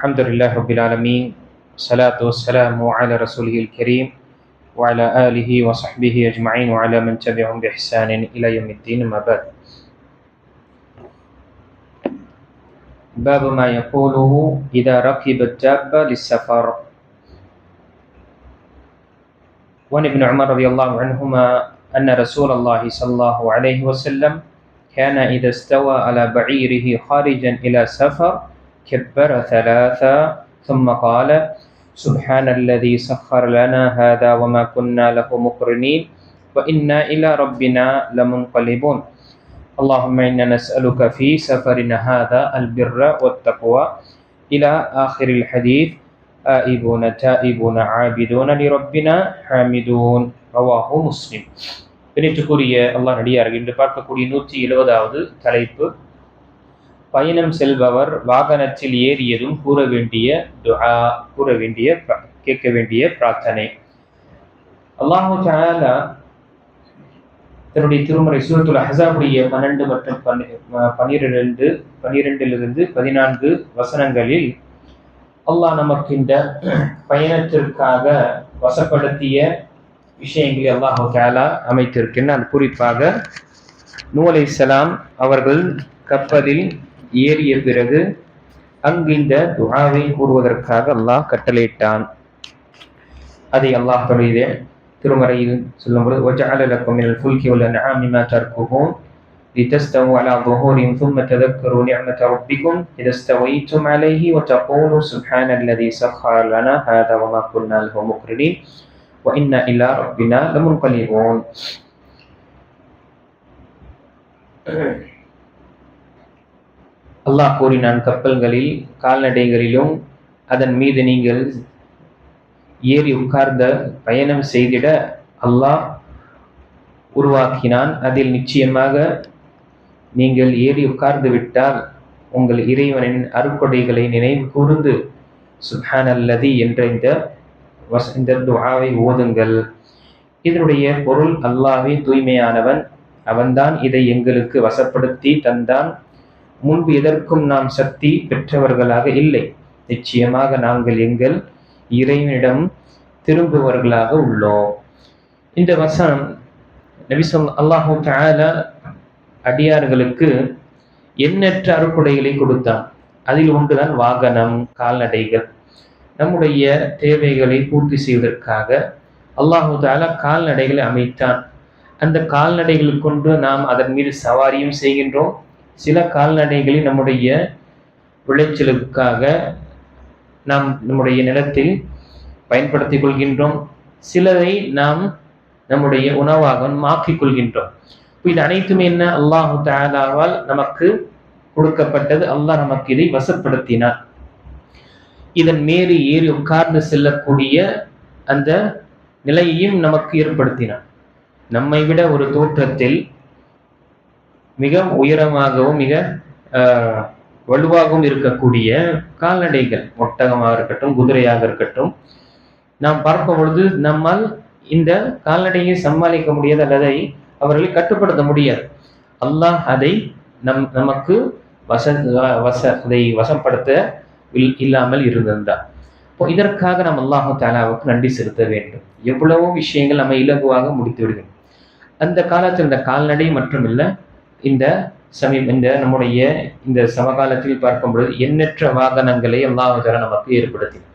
الحمد لله رب العالمين الصلاة والسلام على رسوله الكريم وعلى آله وصحبه أجمعين وعلى من تبعهم بإحسان إلى يوم الدين ما بعد. باب ما يقوله إذا ركب الدابة للسفر وعن ابن عمر رضي الله عنهما أن رسول الله صلى الله عليه وسلم كان إذا استوى على بعيره خارجا إلى سفر كبر ثلاثا ثم قال سبحان الذي سخر لنا هذا وما كنا له مقرنين وإنا إلى ربنا لمنقلبون اللهم إنا نسألك في سفرنا هذا البر والتقوى إلى آخر الحديث آئبون تائبون عابدون لربنا حامدون رواه مسلم பின்னிட்டுக்குரிய அல்லாஹ் நடிகார்கள் இன்று பார்க்கக்கூடிய நூற்றி எழுபதாவது தலைப்பு பயணம் செல்பவர் வாகனத்தில் ஏறியதும் கூற வேண்டிய துஆ கூற வேண்டிய பிர- கேட்க வேண்டிய பிரார்த்தனை. அல்லாஹு தஆலா தன்னுடைய திருமறை சூரத்துல் ஹசாவுடைய பன்னெண்டு மற்றும் பன்னிரெண்டு பன்னிரெண்டிலிருந்து பதினான்கு வசனங்களில் அல்லாஹ் நமக்கு இந்த பயணத்திற்காக வசப்படுத்திய விஷயங்களை அல்லாஹு தஆலா அமைத்திருக்கின்றான். குறிப்பாக நூலை சலாம் அவர்கள் கப்பலில் ஏறிய பிறகு அங்கு இந்த துஆவை கூறுவதற்காக அல்லாஹ் கட்டளையிட்டான் அதை அல்லாஹ் தன்னுடைய திருமறையில் சொல்லும்போது وَجَعَلَ لَكُم مِّنَ الْفُلْكِ وَالْأَنْعَامِ مَا تَرْكُبُونَ لِتَسْتَوُوا عَلَى ظُهُورِهِمْ ثُمَّ تَذَكَّرُوا نِعْمَةَ رَبِّكُمْ إِذَا اسْتَوَيْتُمْ عَلَيْهِ وَتَقُولُوا سُبْحَانَ الَّذِي سَخَّرَ لَنَا هَذَا وَمَا كُنَّا لَهُ مُقْرِنِينَ وَإِنَّا إِلَى رَبِّنَا لَمُنقَلِبُونَ அல்லாஹ் கூறினான் கப்பல்களில் கால்நடைகளிலும் அதன் மீது நீங்கள் ஏறி உட்கார்ந்த பயணம் செய்திட அல்லாஹ் உருவாக்கினான். அதில் நிச்சயமாக நீங்கள் ஏறி உட்கார்ந்து விட்டால் உங்கள் இறைவனின் அருக்கொடைகளை நினைவு கூர்ந்து சுஹான் அல்லதி என்ற இந்த வச இந்த துவாவை ஓதுங்கள். இதனுடைய பொருள் அல்லாவே தூய்மையானவன். அவன்தான் இதை எங்களுக்கு வசப்படுத்தி தந்தான். முன்பு எதற்கும் நாம் சக்தி பெற்றவர்களாக இல்லை. நிச்சயமாக நாங்கள் எங்கள் இறைவனிடம் திரும்புவர்களாக உள்ளோம். இந்த வசனம் நபி அல்லாஹூ தால அடியார்களுக்கு எண்ணற்ற அறுக்குடைகளை கொடுத்தான். அதில் ஒன்றுதான் வாகனம் கால்நடைகள். நம்முடைய தேவைகளை பூர்த்தி செய்வதற்காக அல்லாஹு தஆலா கால்நடைகளை அமைத்தான். அந்த கால்நடைகளை கொண்டு நாம் அதன் மீது சவாரியும் செய்கின்றோம். சில கால்நடைகளை நம்முடைய விளைச்சலுக்காக நாம் நம்முடைய நிலத்தில் பயன்படுத்தி கொள்கின்றோம். சிலரை நாம் நம்முடைய உணவாக மாற்றிக் கொள்கின்றோம். இது அனைத்துமே என்ன? அல்லாஹு தாலாவால் நமக்கு கொடுக்கப்பட்டது. அல்லாஹ் நமக்கு இதை வசப்படுத்தினார். இதன் மேறி ஏறி உட்கார்ந்து செல்லக்கூடிய அந்த நிலையையும் நமக்கு ஏற்படுத்தினார். நம்மை விட ஒரு தோற்றத்தில் மிக உயரமாகவும் மிக வலுவாகவும் இருக்கக்கூடிய கால்நடைகள். ஒட்டகமாக இருக்கட்டும் குதிரையாக இருக்கட்டும். நாம் பார்க்கும் பொழுது நம்மால் இந்த கால்நடையை சமாளிக்க முடியாது அல்லதை அவர்களை கட்டுப்படுத்த முடியாது. அல்லாஹ் அதை நம் நமக்கு வச வச அதை வசப்படுத்த இல்- இல்லாமல் இருந்திருந்தார் இப்போ இதற்காக நம்ம அல்லாஹு தாலாவுக்கு நன்றி செலுத்த வேண்டும். எவ்வளவோ விஷயங்கள் நம்ம இலகுவாக முடித்து விடுகிறோம். அந்த காலத்தில் இந்த கால்நடை மற்றும் இல்லை இந்த சமீப இந்த நம்முடைய இந்த சமகாலத்தில் பார்க்கும் பொழுது எண்ணற்ற வாகனங்களை அல்லாஹால நமக்கு ஏற்படுத்தினார்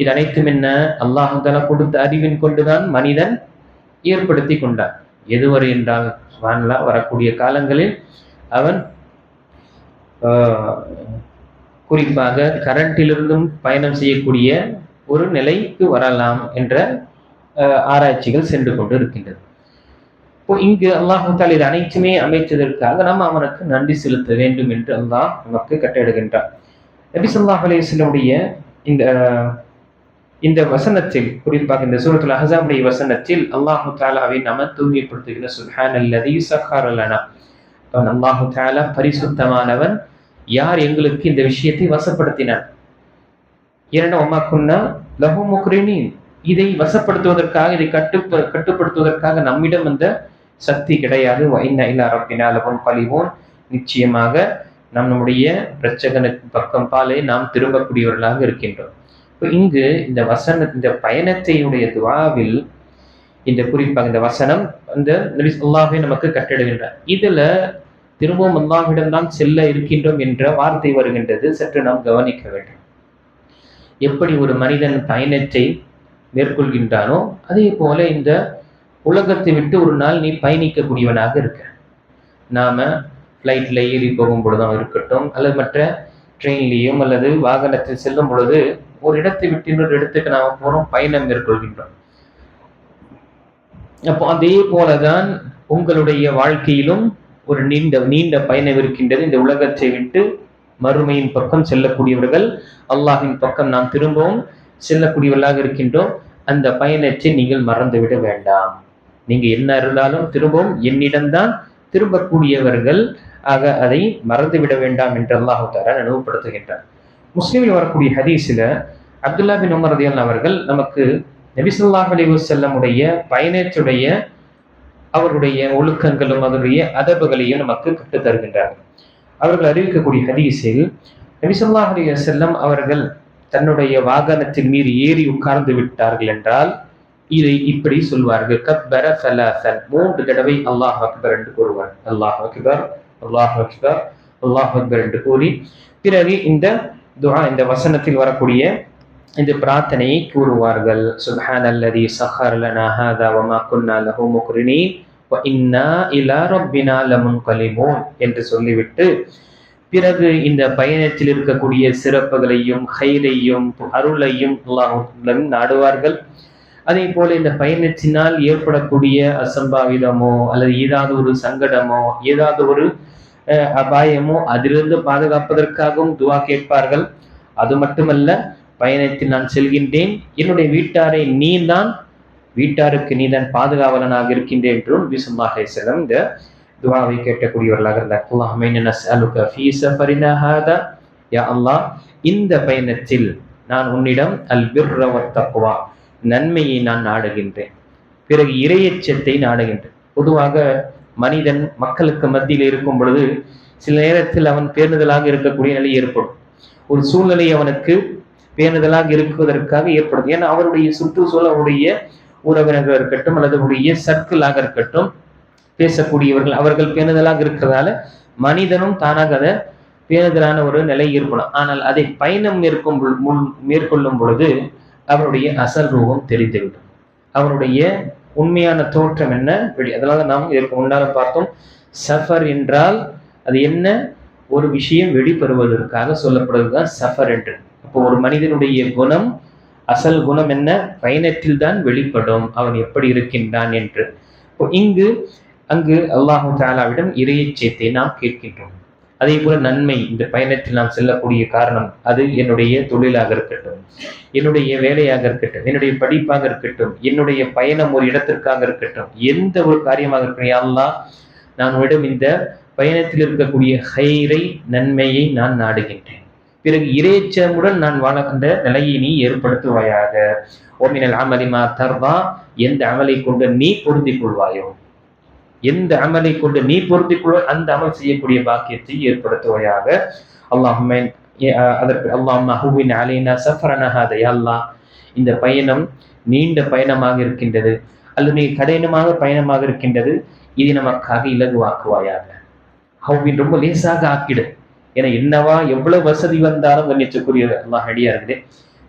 இது அனைத்தும் என்ன? அல்லாஹால கொடுத்த அறிவின் கொண்டுதான் மனிதன் ஏற்படுத்தி கொண்டான். எதுவரை என்றால் வானலா வரக்கூடிய காலங்களில் அவன் குறிப்பாக கரண்டிலிருந்தும் பயணம் செய்யக்கூடிய ஒரு நிலைக்கு வரலாம் என்ற ஆராய்ச்சிகள் சென்று கொண்டு இருக்கின்றது. இங்கு அல்லாஹு தாலா இது அனைத்துமே அமைத்ததற்காக நாம் அவனுக்கு நன்றி செலுத்த வேண்டும் என்று அல்லாஹ் நமக்கு கட்டளையிடுகின்றார் நபி ஸல்லல்லாஹு அலைஹி இந்த இந்த வசனத்தில் குறிப்பாக இந்த சூரத்துல் அஹசாமுடைய வசனத்தில் அல்லாஹு தாலாவை நாம தூய்மைப்படுத்துகிற சுஹான் அல்லது சஹாரலனா அவன் அல்லாஹு தாலா பரிசுத்தமானவன். யார் எங்களுக்கு இந்த விஷயத்தை வசப்படுத்தினார் இரண்டு ஒமாக்குன்னா லஹு முக்ரினீன். இதை வசப்படுத்துவதற்காக இதை கட்டுப்ப கட்டுப்படுத்துவதற்காக நம்மிடம் அந்த சக்தி கிடையாது. வைன்ன இல்லா ரப்பினா பழிவோம் நிச்சயமாக நம் நம்முடைய பிரச்சகனுக்கு பக்கம் பாலே நாம் திரும்பக்கூடியவர்களாக இருக்கின்றோம். இப்போ இங்கு இந்த வசன இந்த பயணத்தையுடைய துவாவில் இந்த குறிப்பாக இந்த வசனம் அந்த அல்லாஹே நமக்கு கட்டிடுகின்றார் இதுல திரும்பவும் அல்லாஹ்விடம் தான் செல்ல இருக்கின்றோம் என்ற வார்த்தை வருகின்றது. சற்று நாம் கவனிக்க வேண்டும். எப்படி ஒரு மனிதன் பயணத்தை மேற்கொள்கின்றானோ அதே போல இந்த உலகத்தை விட்டு ஒரு நாள் நீ பயணிக்கக்கூடியவனாக இருக்க. நாம ஃப்ளைட்டில் ஏறி போகும் பொழுதும் இருக்கட்டும் அல்லது மற்ற ட்ரெயின்லேயும் அல்லது வாகனத்தில் செல்லும் பொழுது ஒரு இடத்தை விட்டு இன்னொரு இடத்துக்கு நாம் போகிறோம் பயணம் மேற்கொள்கின்றோம். அப்போ அதே போலதான் உங்களுடைய வாழ்க்கையிலும் ஒரு நீண்ட நீண்ட பயணம் இருக்கின்றது. இந்த உலகத்தை விட்டு மறுமையின் பக்கம் செல்லக்கூடியவர்கள் அல்லாஹின் பக்கம் நாம் திரும்பவும் செல்லக்கூடியவர்களாக இருக்கின்றோம். அந்த பயணத்தை நீங்கள் மறந்துவிட வேண்டாம். நீங்க என்ன இருந்தாலும் திரும்பவும் என்னிடம்தான் திரும்பக்கூடியவர்கள் ஆக அதை மறந்துவிட வேண்டாம் என்று அல்லாஹு தாரா நினைவுபடுத்துகின்றார் முஸ்லீமில் வரக்கூடிய ஹதீஸில் அப்துல்லா பின் உமர் ரதியல் அவர்கள் நமக்கு நபிசுல்லாஹ் அலி செல்லமுடைய பயணத்துடைய அவருடைய ஒழுக்கங்களும் அதனுடைய அதபுகளையும் நமக்கு கற்றுத் தருகின்றார்கள். அவர்கள் அறிவிக்கக்கூடிய ஹதீஸில் நபிசுல்லாஹ் அலி செல்லம் அவர்கள் தன்னுடைய வாகனத்தின் மீது ஏறி உட்கார்ந்து விட்டார்கள் என்றால் இதை இப்படி சொல்வார்கள். கப்பர சலாசன். மூன்று தடவை அல்லாஹ் அக்பர் என்று கூறுவார். அல்லாஹ் அக்பர் அல்லாஹ் அக்பர் அல்லாஹ் அக்பர் என்று கூறி பிறகு இந்த துஹா இந்த வசனத்தில் வரக்கூடிய இந்த பிரார்த்தனையை கூறுவார்கள். சுப்ஹான் அல்லதி சஹர் லனா ஹாதா வமா குன்னா லஹு முக்ரினீன் வ இன்னா இலா ரப்பினா லமுன்கலிமூன் என்று சொல்லிவிட்டு பிறகு இந்த பயணத்தில் இருக்கக்கூடிய சிறப்புகளையும் ஹைரையும் அருளையும் அல்லாஹ் நாடுவார்கள். அதே போல இந்த பயணத்தினால் ஏற்படக்கூடிய அசம்பாவிதமோ அல்லது ஏதாவது ஒரு சங்கடமோ ஏதாவது ஒரு அபாயமோ அதிலிருந்து பாதுகாப்பதற்காகவும் துவா கேட்பார்கள். அது மட்டுமல்ல பயணத்தில் நான் செல்கின்றேன். என்னுடைய வீட்டாரை நீ தான் வீட்டாருக்கு நீ தான் பாதுகாவலனாக இருக்கின்றேன் என்றும் விசுமாக செல்லம் இந்த துவாவை கேட்கக்கூடியவர்களாக இருந்தார் யா அல்லாஹ் இந்த பயணத்தில் நான் உன்னிடம் அல் பிர்ரவத்தக்குவா நன்மையை நான் நாடுகின்றேன். பிறகு இரையச்சத்தை நாடுகின்றேன். பொதுவாக மனிதன் மக்களுக்கு மத்தியில் இருக்கும் பொழுது சில நேரத்தில் அவன் பேருதலாக இருக்கக்கூடிய நிலை ஏற்படும். ஒரு சூழ்நிலை அவனுக்கு பேருதலாக இருக்குவதற்காக ஏற்படும். ஏன்னா அவருடைய சுற்றுச்சூழல் அவருடைய உறவினர்கள் இருக்கட்டும் அல்லது அவருடைய சர்க்கிளாக இருக்கட்டும் பேசக்கூடியவர்கள் அவர்கள் பேணுதலாக இருக்கிறதால மனிதனும் தானாக அதை பேணுதலான ஒரு நிலை ஏற்படும். ஆனால் அதை பயணம் மேற்கொள் மேற்கொள்ளும் பொழுது அவருடைய அசல் ரூபம் தெரிந்துவிடும் அவருடைய உண்மையான தோற்றம் என்ன? வெளி அதனால நாம் இதற்கு முன்னால பார்த்தோம். சஃபர் என்றால் அது என்ன? ஒரு விஷயம் வெளிப்பெறுவதற்காக சொல்லப்படுவதுதான் சஃபர் என்று. அப்போ ஒரு மனிதனுடைய குணம் அசல் குணம் என்ன? பயணத்தில் தான் வெளிப்படும். அவன் எப்படி இருக்கின்றான் என்று. இங்கு அங்கு அல்லாஹு தாலாவிடம் இறையச்சேத்தை நாம் கேட்கின்றோம். அதே போல நன்மை இந்த பயணத்தில் நாம் செல்லக்கூடிய காரணம் அது என்னுடைய தொழிலாக இருக்கட்டும் என்னுடைய வேலையாக இருக்கட்டும் என்னுடைய படிப்பாக இருக்கட்டும் என்னுடைய பயணம் ஒரு இடத்திற்காக இருக்கட்டும் எந்த ஒரு காரியமாக இருக்கட்டும் அல்லாஹ் நான் விடும் இந்த பயணத்தில் இருக்கக்கூடிய ஹைரை நன்மையை நான் நாடுகின்றேன். பிறகு இறைச்சமுடன் நான் வாழ்கின்ற நிலையை நீ ஏற்படுத்துவாயாக. ஓமினல் அமலிமா தர்வா எந்த அமலை கொண்டு நீ பொருந்திக் கொள்வாயோ? எந்த அமலை கொண்டு நீ பொருந்திக் கொள்வாய் அந்த அமல் செய்யக்கூடிய பாக்கியத்தை ஏற்படுத்துவாயாக. அல்லாஹுமே அதற்கு அல்லாஹ் ஹூவின் அலைனா சஃபரனஹாதை அல்லாஹ் இந்த பயணம் நீண்ட பயணமாக இருக்கின்றது. அல்லது நீ கடினமாக பயணமாக இருக்கின்றது. இது நமக்காக இலகுவாக்குவாயாக. ஹவ்வின் ரொம்ப லேசாக ஆக்கிடு. ஏன்னா என்னவா எவ்வளவு வசதி வந்தாலும் கண்ணியத்துக்குரிய அல்லாஹ் அடியா இருக்குது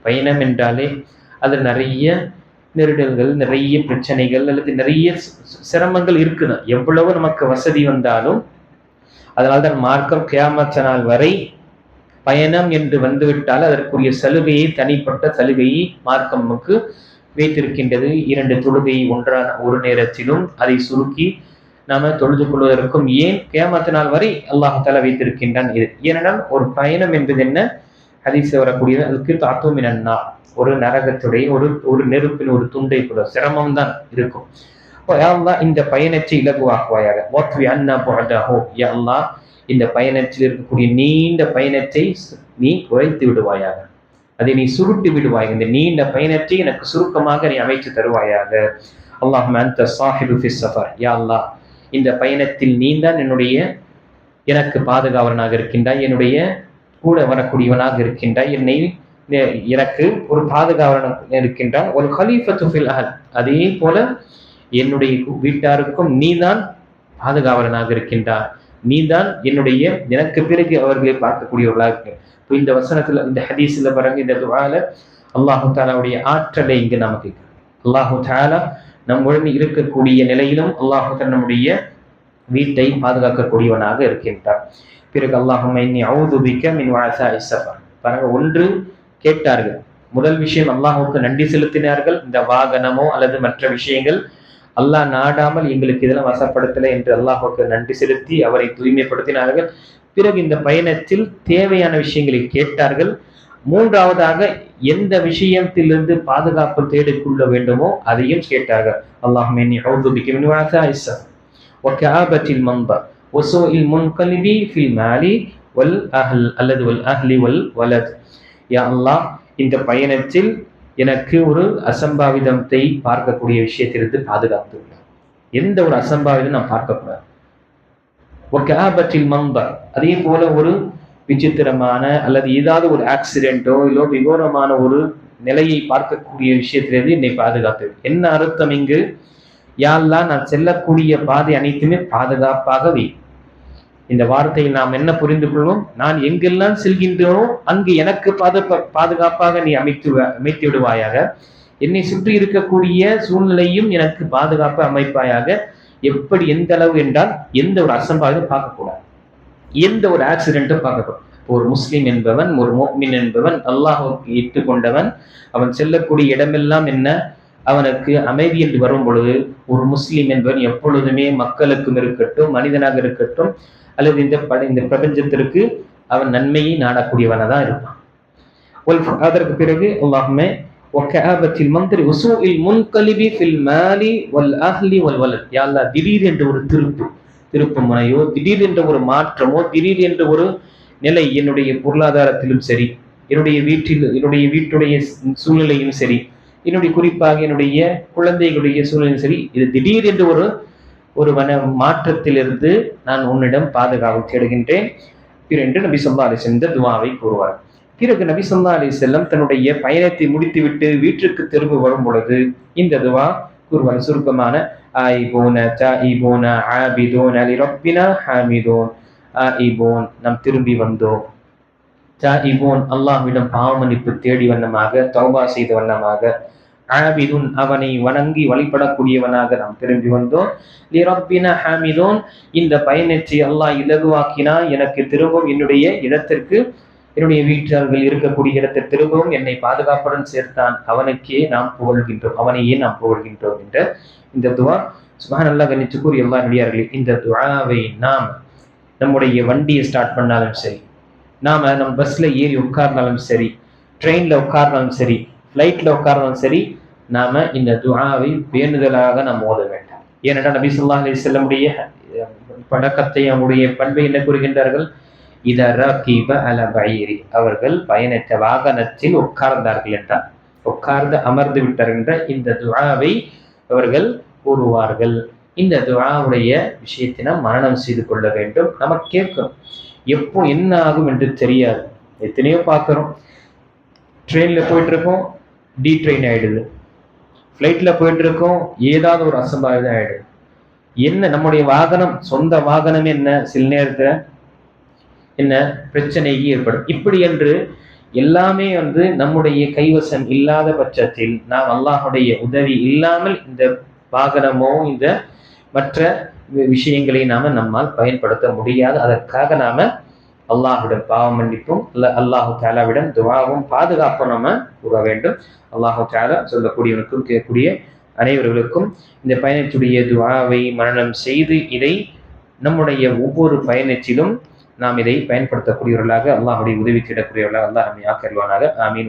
பயணம் என்றாலே அது நிறைய நெருடல்கள் நிறைய பிரச்சனைகள் அல்லது நிறைய சிரமங்கள் இருக்குது எவ்வளவு நமக்கு வசதி வந்தாலும் அதனால்தான் மார்க்கம் கியாமத்த நாள் வரை பயணம் என்று வந்துவிட்டால் அதற்குரிய சலுகையை தனிப்பட்ட சலுகையை மார்க்கம் நமக்கு வைத்திருக்கின்றது. இரண்டு தொழுகை ஒன்றான ஒரு நேரத்திலும் அதை சுருக்கி நாம தொழுது கொள்வதற்கும் ஏன் கேமத்த நாள் வரை அல்லாஹால வைத்திருக்கின்றான். இது ஏனென்றால் ஒரு பயணம் என்பது என்ன? ஹதீஸ் வரக்கூடியது அதுக்கு என்னன்னா ஒரு நரகத்துடைய ஒரு ஒரு நெருப்பின் ஒரு துண்டை கூட சிரமம் தான் இருக்கும் இந்த பயணத்தை இலகுவாக்குவாயாக. ஓத்வி அண்ணா போடாஹோ அல்லா இந்த பயணத்தில் இருக்கக்கூடிய நீண்ட பயணத்தை நீ குறைத்து விடுவாயாக. அதை நீ சுருட்டி விடுவாய் இந்த நீண்ட பயணத்தை எனக்கு சுருக்கமாக நீ அமைத்து தருவாயாக. அல்லாஹ் அந்த சாஹிபு ஃபிஸ் சஃபர். யா அல்லா இந்த பயணத்தில் நீ தான் என்னுடைய எனக்கு பாதுகாவலனாக இருக்கின்றாய். என்னுடைய கூட வரக்கூடியவனாக இருக்கின்றாய். என்னை எனக்கு ஒரு பாதுகாவலன் இருக்கின்றான். ஒரு ஹலீஃபத்து துஃபில் அஹல். அதே போல என்னுடைய வீட்டாருக்கும் நீதான் பாதுகாவலனாக இருக்கின்றார் நீதான் என்னுடைய எனக்கு பிறகு அவர்களை பார்க்கக்கூடியவர்களாக இருக்கு இப்போ இந்த வசனத்துல இந்த ஹதீஸ்ல பாருங்க இந்த துவால அல்லாஹு தாலாவுடைய ஆற்றலை இங்கு நமக்கு அல்லாஹு தாலா நம்முடன் இருக்கக்கூடிய நிலையிலும் அல்லாஹு நம்முடைய வீட்டை பாதுகாக்கக்கூடியவனாக இருக்கின்றார் பிறகு அல்லாஹும் அவுதுபிக்க மின் வாசா இசஃபர் பாருங்க ஒன்று கேட்டார்கள். முதல் விஷயம் அல்லாஹுக்கு நன்றி செலுத்தினார்கள். இந்த வாகனமோ அல்லது மற்ற விஷயங்கள் அல்லாஹ் நாடாமல் எங்களுக்கு இதெல்லாம் வசப்படுத்தலை என்று அல்லாஹுக்கு நன்றி செலுத்தி அவரை தூய்மைப்படுத்தினார்கள். பிறகு இந்த பயணத்தில் தேவையான விஷயங்களை கேட்டார்கள். மூன்றாவதாக எந்த விஷயத்திலிருந்து பாதுகாப்பு தேடிக்கொள்ள வேண்டுமோ அதையும் கேட்டார்கள். அல்லாஹுமின் மம்பா ஒசோ இல் முன்கல்வி ஃபில் மாலி வல் அஹல் அல்லது வல் அஹ்லி வல் வலத். யா இந்த பயணத்தில் எனக்கு ஒரு அசம்பாவிதத்தை பார்க்கக்கூடிய விஷயத்திலிருந்து பாதுகாத்து எந்த ஒரு அசம்பாவிதம் நான் பார்க்கக்கூடாது. ஒரு கேபற்றில் மம்பர் அதே போல ஒரு விசித்திரமான அல்லது ஏதாவது ஒரு ஆக்சிடென்ட்டோ இல்லோ விகோரமான ஒரு நிலையை பார்க்கக்கூடிய விஷயத்திலிருந்து என்னை பாதுகாத்து என்ன அர்த்தம் இங்கு? யாரெல்லாம் நான் செல்லக்கூடிய பாதை அனைத்துமே பாதுகாப்பாக வை இந்த வார்த்தையில் நாம் என்ன புரிந்து கொள்வோம்? நான் எங்கெல்லாம் செல்கின்றனோ அங்கு எனக்கு பாதுகா பாதுகாப்பாக நீ அமைத்து அமைத்து விடுவாயாக என்னை சுற்றி இருக்கக்கூடிய சூழ்நிலையும் எனக்கு பாதுகாப்பு அமைப்பாயாக. எப்படி எந்த அளவு என்றால் எந்த ஒரு அசம்பாவிதம் பார்க்கக்கூடாது எந்த ஒரு ஆக்சிடென்ட்டும் பார்க்கக்கூடாது ஒரு முஸ்லிம் என்பவன் ஒரு மோக்மின் என்பவன் அல்லாஹுக்கு ஏற்றுக்கொண்டவன் அவன் செல்லக்கூடிய இடமெல்லாம் என்ன? அவனுக்கு அமைதி என்று வரும் பொழுது ஒரு முஸ்லீம் என்பவன் எப்பொழுதுமே மக்களுக்கும் இருக்கட்டும் மனிதனாக இருக்கட்டும் அல்லது இந்த பட இந்த பிரபஞ்சத்திற்கு அவன் நன்மையை நாடக்கூடியவனாக தான் இருப்பான் அதற்கு பிறகு அல்லாஹுமே ஒக்கஆபத்தில் மந்திரி உசூஇல் முன்கலிபி ஃபில் மாலி ஒல் அஹ்லி வல் வலத். திடீர் என்ற ஒரு திருப்பு திருப்பு முனையோ திடீர் என்ற ஒரு மாற்றமோ திடீர் என்ற ஒரு நிலை என்னுடைய பொருளாதாரத்திலும் சரி என்னுடைய வீட்டில் என்னுடைய வீட்டுடைய சூழ்நிலையும் சரி என்னுடைய குறிப்பாக என்னுடைய குழந்தைகளுடைய சூழ்நிலை சரி இது திடீர் என்று ஒரு ஒரு வன மாற்றத்திலிருந்து நான் உன்னிடம் பாதுகாப்பு தேடுகின்றேன். என்று நபி சொல்லா அலி இந்த துவாவை கூறுவார். பிறகு நபி சொல்லா அலி செல்லம் தன்னுடைய பயணத்தை முடித்துவிட்டு வீட்டிற்கு திரும்ப வரும் பொழுது இந்த துவா கூறுவார். சுருக்கமான ஆயிபோன தாயிபோன ஆபிதோன் அலி ரப்பினா ஹாமிதோன். ஆயிபோன் நாம் திரும்பி வந்தோம். தாயிபோன் அல்லாஹ்விடம் பாவமன்னிப்பு தேடி வண்ணமாக தௌபா செய்த வண்ணமாக ஆபிதுன் அவனை வணங்கி வழிபடக்கூடியவனாக நாம் திரும்பி வந்தோம். லிரப்பின ஹாமிதோன் இந்த பயனற்றி அல்லாஹ் இலகுவாக்கினா எனக்கு திரும்பவும் என்னுடைய இடத்திற்கு என்னுடைய வீட்டார்கள் இருக்கக்கூடிய இடத்தை திரும்பவும் என்னை பாதுகாப்புடன் சேர்த்தான். அவனுக்கே நாம் புகழ்கின்றோம். அவனையே நாம் புகழ்கின்றோம் என்ற இந்த துவா. சுபான் அல்லா கணிச்சுக்கூர் எல்லா நடிகார்களே இந்த துவாவை நாம் நம்முடைய வண்டியை ஸ்டார்ட் பண்ணாலும் சரி நாம் நம்ம பஸ்ஸில் ஏறி உட்கார்ந்தாலும் சரி ட்ரெயினில் உட்கார்ந்தாலும் சரி ஃப்ளைட்டில் உட்கார்ந்தாலும் சரி நாம் இந்த துவாவை பேணுதலாக நாம் ஓத வேண்டாம். ஏனென்றால் நபி ஸல்லல்லாஹு செல்ல முடிய பழக்கத்தை அவருடைய பண்பை என்ன கூறுகின்றார்கள்? இத கீப அல பயிரி. அவர்கள் பயணித்த வாகனத்தில் உட்கார்ந்தார்கள் என்றார். உட்கார்ந்து அமர்ந்து விட்டார்கின்ற என்ற இந்த துவாவை அவர்கள் கூறுவார்கள். இந்த துவாவுடைய விஷயத்தை நாம் மரணம் செய்து கொள்ள வேண்டும். நமக்கு கேட்கும் எப்போ என்ன ஆகும் என்று தெரியாது. எத்தனையோ பார்க்குறோம். ட்ரெயினில் போயிட்டுருக்கோம் டீ டி ட்ரெயின் ஆகிடுது ஃப்ளைட்டில் போயிட்டுருக்கோம் ஏதாவது ஒரு அசம்பாவிதம் ஆகிடுது என்ன நம்முடைய வாகனம் சொந்த வாகனம் என்ன? சில நேரத்தில் என்ன? பிரச்சனைக்கு ஏற்படும். இப்படி என்று எல்லாமே வந்து நம்முடைய கைவசம் இல்லாத பட்சத்தில் நாம் அல்லாஹுடைய உதவி இல்லாமல் இந்த வாகனமோ இந்த மற்ற விஷயங்களை நாம் நம்மால் பயன்படுத்த முடியாது. அதற்காக நாம் அல்லாஹுடன் பாவம் மன்னிப்பும் அல்ல அல்லாஹு தாலாவிடம் துவாவும் பாதுகாப்பும் நம்ம கூற வேண்டும். அல்லாஹு தாலா சொல்லக்கூடியவனுக்கும் கேட்கக்கூடிய அனைவர்களுக்கும் இந்த பயணத்துடைய துவாவை மரணம் செய்து இதை நம்முடைய ஒவ்வொரு பயணத்திலும் நாம் இதை பயன்படுத்தக்கூடியவர்களாக அல்லாஹுடைய உதவி தேடக்கூடியவர்களாக அல்லாஹ் நம்மை ஆக்கல்வானாக ஆமீன்.